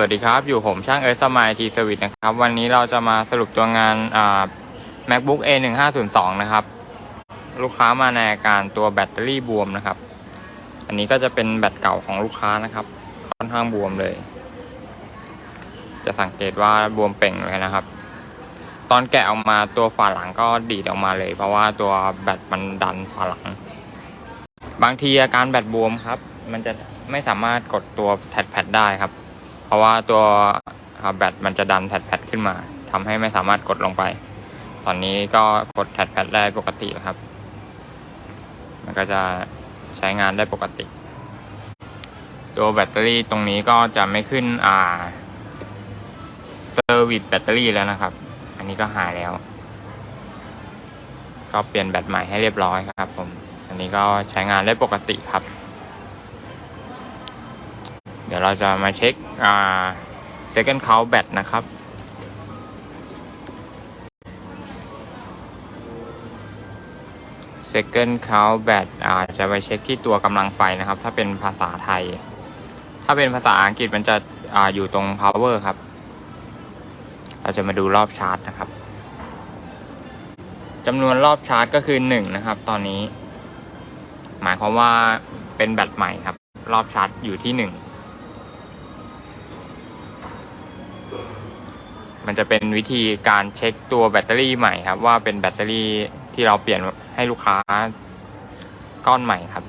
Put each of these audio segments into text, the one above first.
สวัสดีครับ อยู่ผมช่างเอิร์ธสมายทีสวิตนะครับ วันนี้เราจะมาสรุปตัวงาน macbook a 1 5 0 2นะครับ ลูกค้ามาในอาการตัวแบตเตอรี่บวมนะครับ อันนี้ก็จะเป็นแบตเก่าของลูกค้านะครับ ค่อนข้างบวมเลย จะสังเกตว่าบวมเป่งเลยนะครับ ตอนแกะออกมาตัวฝาหลังก็ดีดออกมาเลย เพราะว่าตัวแบตมันดันฝาหลัง บางทีอาการแบตบวมครับ มันจะไม่สามารถกดตัวแท็ดแพดได้ครับ เพราะว่าตัวแบตมันจะดันแท็ดแพดขึ้นมาทำให้ไม่สามารถกดลงไป ตอนนี้ก็กดแท็ดแพดได้ปกติแล้วครับ มันก็จะใช้งานได้ปกติ ตัวแบตเตอรี่ตรงนี้ก็จะไม่ขึ้นอ่าเซอร์วิสแบตเตอรี่แล้วนะครับ อันนี้ก็หายแล้ว ก็เปลี่ยนแบตใหม่ให้เรียบร้อยครับผม อันนี้ก็ใช้งานได้ปกติครับ เดี๋ยวเราจะมาเช็คอ่า second count แบตนะครับ second count แบตอาจะไปเช็คที่ตัวกำลังไฟนะครับ ถ้าเป็นภาษาไทย ถ้าเป็นภาษาอังกฤษมันจะออยู่ตรง power ครับ เราจะมาดูรอบชาร์ตนะครับจำนวนรอบชาร์ตก็คือ1นะครับ ตอนนี้ หมายความว่าเป็นแบตใหม่ครับ รอบชาร์ตอยู่ที่1 มันจะเป็นวิธีการเช็คตัวแบตเตอรี่ใหม่ครับ ว่าเป็นแบตเตอรี่ที่เราเปลี่ยนให้ลูกค้าก้อนใหม่ครับ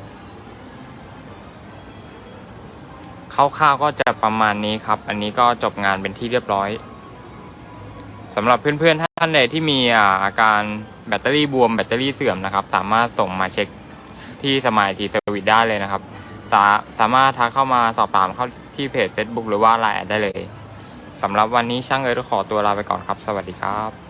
คร่าวๆก็จะประมาณนี้ครับ อันนี้ก็จบงานเป็นที่เรียบร้อยสำหรับเพื่อนๆท่านใดที่มีอาการแบตเตอรี่บวมแบตเตอรี่เสื่อมนะครับ สามารถส่งมาเช็คที่สมายทีเซอร์วิสได้เลยนะครับสามารถทักเข้ามาสอบถามเข้าที่เพจ Facebook หรือว่าไลน์ได้เลย สำหรับวันนี้ช่างเอ๋ยขอตัวลาไปก่อนครับ สวัสดีครับ